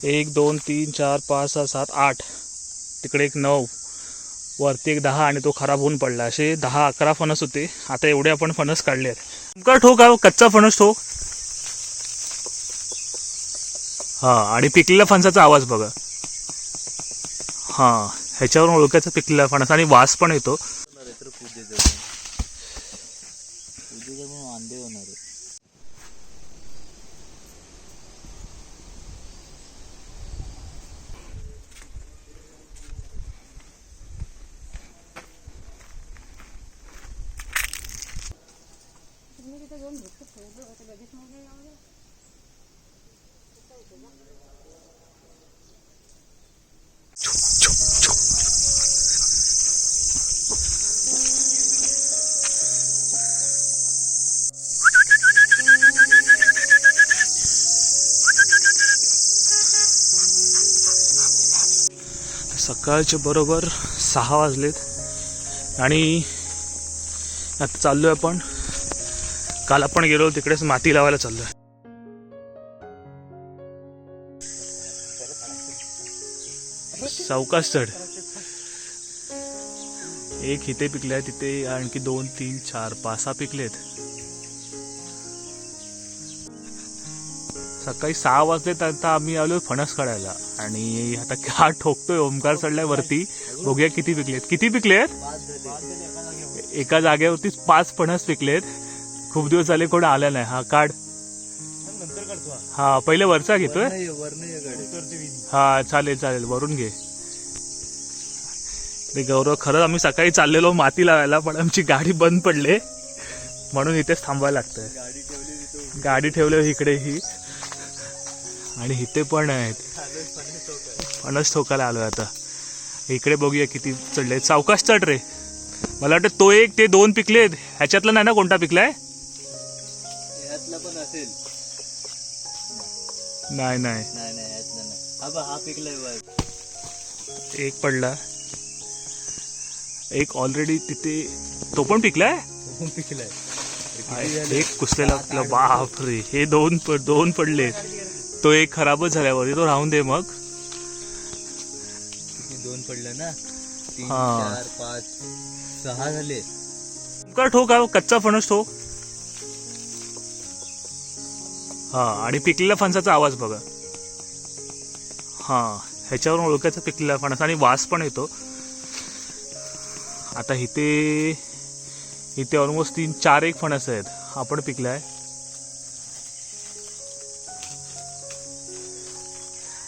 एक दोन तीन चार पाच सहा सात आठ. तिकडे एक नऊ. वरती एक दहा आणि तो खराब होऊन पडला. असे दहा अकरा फणस होते. आता एवढे आपण फणस काढले आहेत. ठोक आहे कच्चा फणस ठोक. हा आणि पिकलेल्या फणसाचा आवाज बघा. हा ह्याच्यावरून ओळखायचा पिकलेला फणस. आणि वास पण येतो. सकाळचे बरोबर सहा वाजलेत. आणि आता चाललोय आपण. काल आपण गेलो तिकडेच माती लावायला चाललोय. सावकाश चढ. एक इथे पिकले तिथे आणखी दोन तीन चार पाच सहा पिकलेत. सकाळी सहा वाजले तर आता आम्ही आलो फणस काढायला. आणि आता का ठोकतोय ओमकार चढलाय वरती. बघूया किती पिकलेत. किती पिकलेत? एका जागेवरतीच पाच फणस पिकलेत. खूप दिवस झाले कोण आला नाही. हा काढ. हा पहिले वरचा घेतोय? हा चालेल चालेल. वरून घे. ते गौरव खरंच आम्ही सकाळी चाललेलो माती लावायला पण आमची गाडी बंद पडले. म्हणून इथेच थांबायला लागतंय. गाडी गाडी ठेवली इकडे ही आणि इथे पण आहेत. फणस ठोकायला आलोय आता. इकडे बघूया किती चढले सावकाश चढ रे. मला वाटतं तो एक ते दोन पिकलेत ह्याच्यातला नाही ना कोणता पिकलाय? नाही नाही. एक पडला. एक ऑलरेडी तिथे तो पण पिकलाय? पिकलाय. एक कुसलेला आपला बाप रे हे दोन दोन पडले तो एक खराबच झाल्यावरती तो राहून दे मग. दोन पडलं ना? तीन हा. चार पाच सहा झाले. का ठोक हा कच्चा फणस ठोक. हा आणि पिकलेल्या फणसाचा आवाज बघा. हा ह्याच्यावरून ओळखायचा पिकलेला फणस आणि वास पण येतो. आता इथे इथे ऑलमोस्ट तीन चार एक फणस आहेत. हा पण पिकलाय.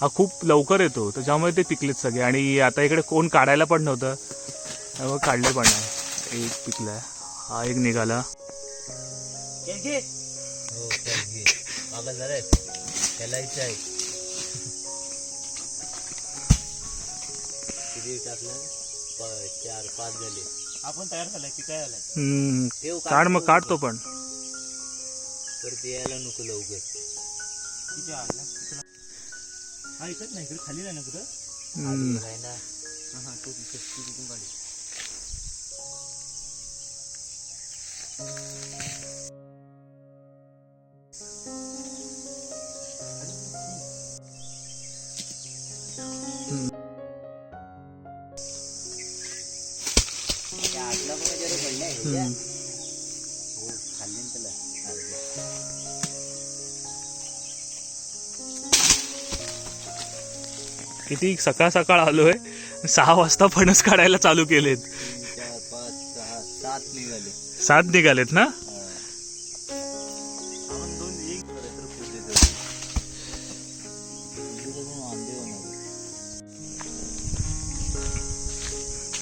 हा खूप लवकर येतो त्याच्यामुळे ते पिकलेत सगळे. आणि आता इकडे कोण काढायला पण नव्हतं. काढले पण. नाही एक पिकलाय. हा एक निघाला. हो किती चार पाच झाले. आपण तयार झालाय की काय झालाय? काढ मग काढतो पण. तर ते यायला नको लवकर. हा इकडे नाही इकडे खाली नाही ना कुठं हम्म, नाही ना हा तो तिथे तिथून काढ आटला पण जरा पडलाय हम्म. किती सकाळ सकाळ आलोय. सहा वाजता फणस काढायला चालू केलेत. सात निघालेत ना?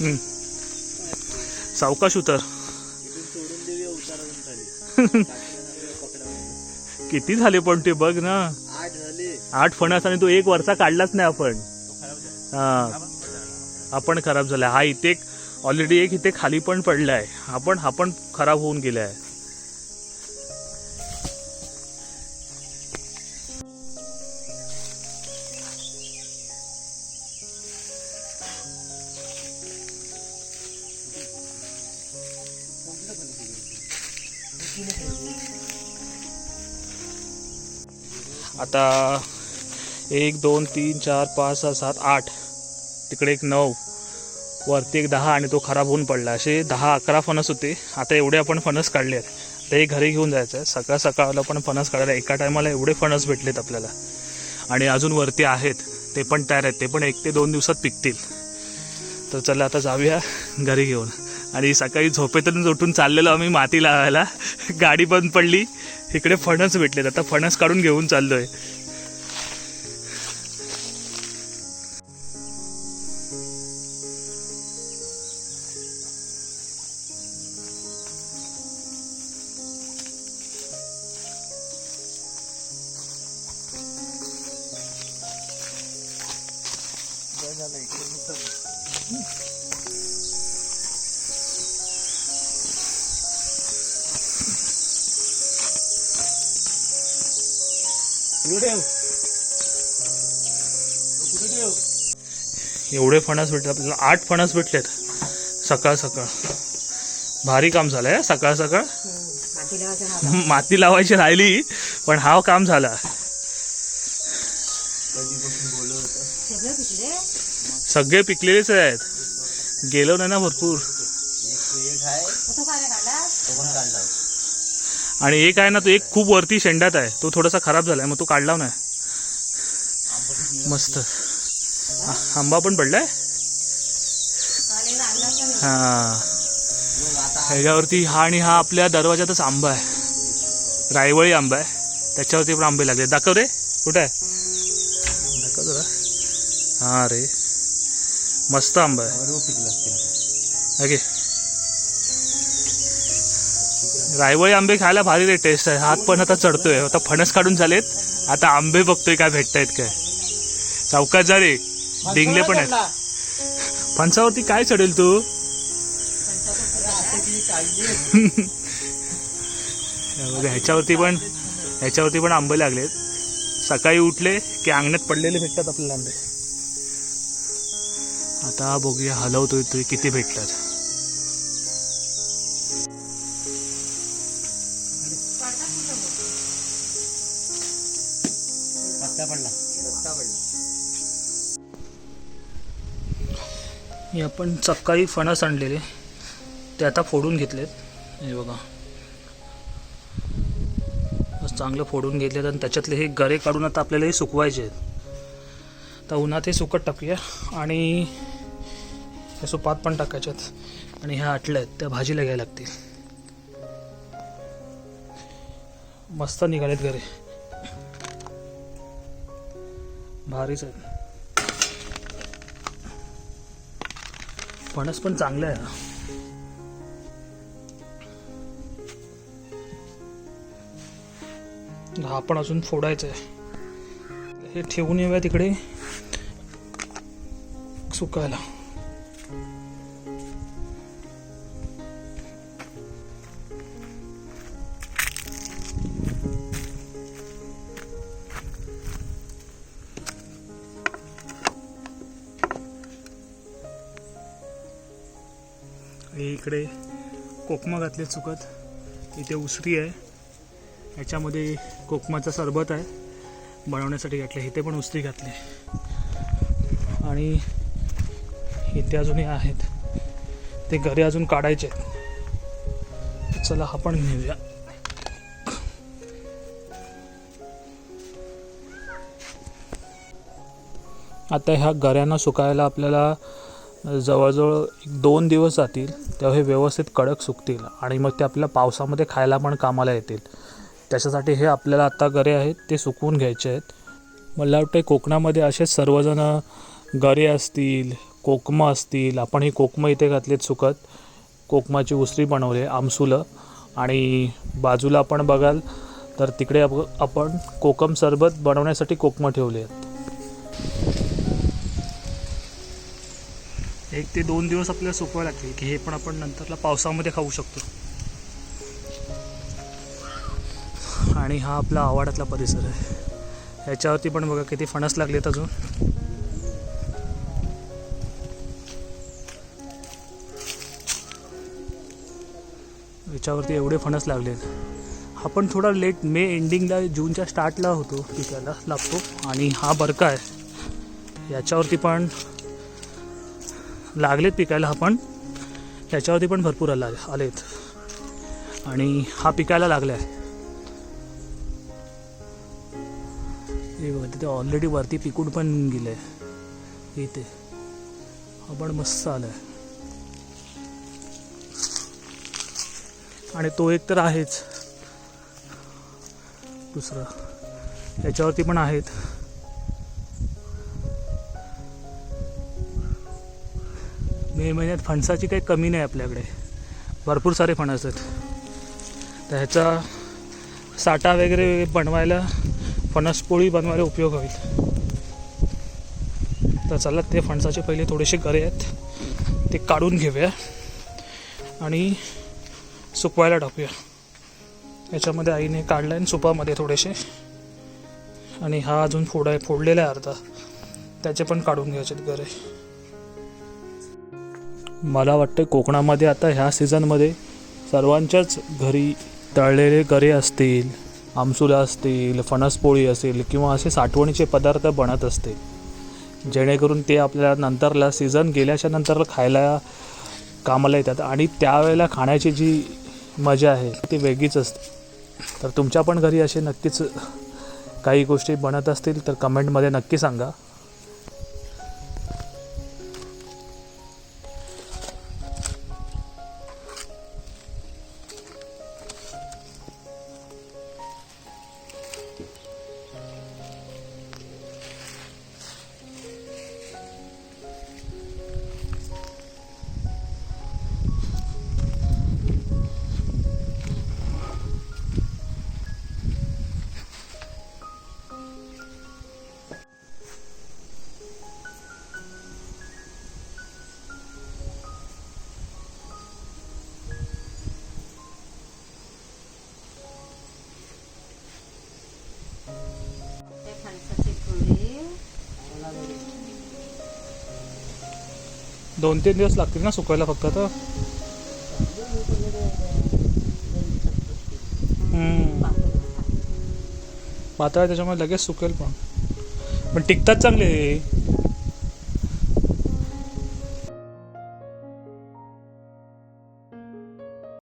हम्म. सावकाश उतर. किती झाले पण ते बघ ना. आठ फणस आणि तो एक वरचा काढलाच नाही आपण. हा. आपण खराब झालाय. हा इथे ऑलरेडी एक इथे खाली पण पडलाय. हा पण हा पण खराब होऊन गेलाय. आता एक दोन तीन चार पाच सहा सात आठ. तिकडे एक नऊ. वरती एक दहा आणि तो खराब होऊन पडला. असे दहा अकरा फणस होते. आता एवढे आपण फणस काढले आहेत. ते घरी घेऊन जायचं आहे. सकाळ सकाळला पण फणस काढायला एका टायमाला एवढे फणस भेटलेत आपल्याला. आणि अजून वरती आहेत. ते पण तयार आहेत. ते पण एक ते दोन दिवसात पिकतील. तर चला आता जाऊया घरी घेऊन. आणि सकाळी झोपेतून उठून चाललेलो आम्ही माती लावायला. गाडी बंद पडली. इकडे फणस भेटलेत. आता फणस काढून घेऊन चाललोय. आहे एवढे फणस भेटले आपल्याला आठ फणस भेटलेत. सकाळ सकाळ. भारी काम झालं आहे सकाळ सकाळ. माती लावायची राहिली पण हा काम झाला. सगळे पिकलेलेच आहेत. गेलो नाही ना भरपूर एक एक आहे तो पण काढला आणि एक आहे ना तो एक खूप वरती शेंडात आहे. तो थोडासा खराब झालाय मग तो काढला नाही मस्त. आंबा पण पडलाय? हा. ह्याच्यावरती हा आणि हा आपल्या दरवाजातच आंबा आहे. रायवळी आंबा आहे. त्याच्यावरती पण आंबे लागले. दाखव रे. कुठे आहे? दाखव जरा. हा रे. मस्त आंबा आहे. ओके. रायवळी आंबे खायला भारी रे टेस्ट आहे. हात पण आता चढतोय. आता फणस काढून झालेत. आता आंबे बघतोय काय भेटतायत काय. चौकात जा रे. डिंगले पण आहेत. फणसावरती काय चढेल तू? ह्याच्यावरती पण ह्याच्यावरती पण आंबे लागलेत. सकाळी उठले की अंगणात पडलेले भेटतात आपल्याला आंबे. आता बघूया हलवतोय तो किती भेटतात. हे आपण सकाळी फणस आणलेले. ते आता फोडून घेतलेत. हे बघा. चांगलं फोडून घेतलेत आणि त्याच्यातले हे गरे काढून आता आपल्याला हे सुकवायचे आहेत. तर उन्हात हे सुकत टाकूया. आणि हे सुपात पण टाकायच्यात आणि ह्या आटल्या आहेत. त्या भाजीला घ्यायला लागतील. मस्त निघालेत गरे. भारीच आहेत फणस पण चांगलं आहे ना हा पण अजून फोडायचं आहे. हे ठेवून येऊया तिकडे. सुकायला. इकडे कोकमा घातले चुकत. इथे उसरी आहे. याच्यामध्ये कोकमाचा सरबत आहे. बनवण्यासाठी घातले. इथे पण उसरी घातली. आणि इथे अजूनही आहेत. ते घरी अजून काढायचे आहेत. चला हा पण घेऊया. आता ह्या गऱ्यांना सुकायला आपल्याला जवळजवळ एक दोन दिवस जातील तेव्हा हे व्यवस्थित कडक सुकतील आणि मग ते आपल्याला पावसामध्ये खायला पण कामाला येतील. त्याच्यासाठी हे आपल्याला आत्ता गरे आहेत ते सुकवून घ्यायचे आहेत. मला वाटतं कोकणामध्ये असे सर्वजण गरे असतील कोकमं असतील आपण ही कोकमं इथे घातलीत सुकत. कोकमाची उसरी बनवली आमसुलं. आणि बाजूला आपण बघाल तर तिकडे आप- आपण कोकम सरबत बनवण्यासाठी कोकमं ठेवली आहेत. एक ते दोन दिवस आपल्याला सुकवायला लागतील की हे पण आपण नंतरला पावसामध्ये खाऊ शकतो. आणि हा आपला आवाडातला परिसर आहे. ह्याच्यावरती पण बघा किती फणस लागलेत अजून. याच्यावरती एवढे फणस लागलेत. हा पण थोडा लेट मे एंडिंगला जूनच्या स्टार्टला होतो पिकायला लागतो. आणि हा बरका आहे. याच्यावरती पण लागलेत पिकायला हा पण त्याच्यावरती पण भरपूर आला आलेत. आणि हा पिकायला लागला आहे तिथे ऑलरेडी वरती पिकून पण गेलं आहे इथे हा पण मस्त आला आहे आणि तो एक तर आहेच. दुसरा. याच्यावरती पण आहेत. मे महिन्यात फणसाची काही कमी नाही आपल्याकडे. भरपूर सारे फणस आहेत. तर ह्याचा साठा वगैरे बनवायला फणसपोळी बनवायला उपयोग होईल. तर चला ते फणसाचे पहिले थोडेसे गरे आहेत. ते काढून घेऊया आणि सुकवायला टाकूया. याच्यामध्ये आईने काढलं आहे सुपामध्ये थोडेसे. आणि हा अजून फोडा फोडलेला आहे अर्धा. त्याचे पण काढून घ्यायचे गरे. मला वाटतं कोकणामध्ये आता ह्या सीझनमध्ये सर्वांच्याच घरी तळलेले गरे असतील आमसुला असतील फणसपोळी असेल किंवा असे साठवणीचे पदार्थ बनत असतील जेणेकरून ते आपल्याला नंतरला सीझन गेल्याच्यानंतर खायला कामाला येतात आणि त्यावेळेला खाण्याची जी मजा आहे ती वेगळीच असते. तर तुमच्या पण घरी असे नक्कीच काही गोष्टी बनत असतील तर कमेंटमध्ये नक्की सांगा. दोन तीन दिवस लागतील ना सुकायला फक्त तर. पातळ आहे त्याच्यामुळे लगेच सुकेल पण. पण टिकतात चांगले.